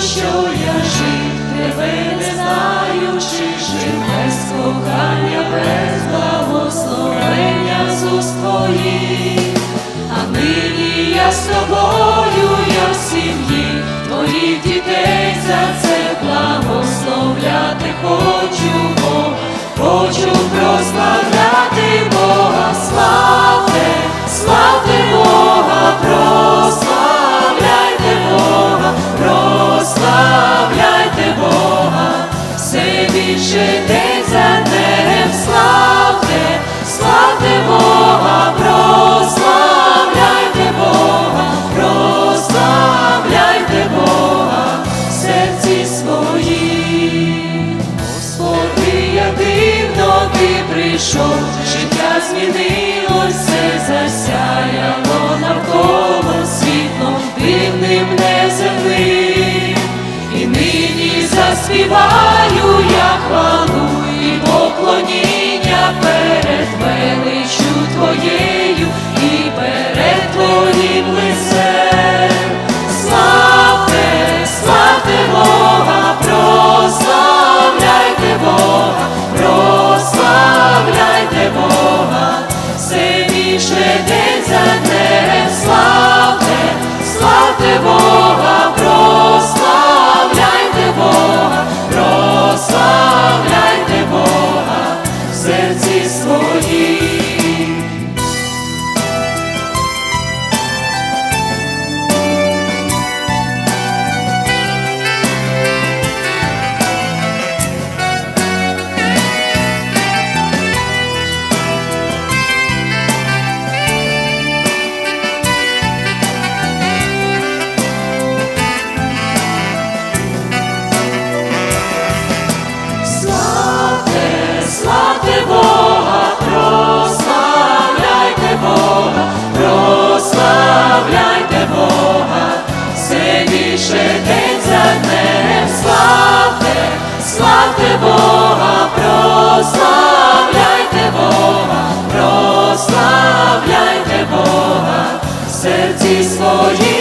Що я жив, тебе не знаючи, жив без кохання, без благословення зустрів, а нині я з тобою. за це благословляти хочу, Бога, хочу прославляти Бога, славте, славте Бога, прославляйте Бога, прославляйте Бога, все більше день за день. Змінилося за ся. лише. прославляйте Бога, прославляйте Бога, серці свої.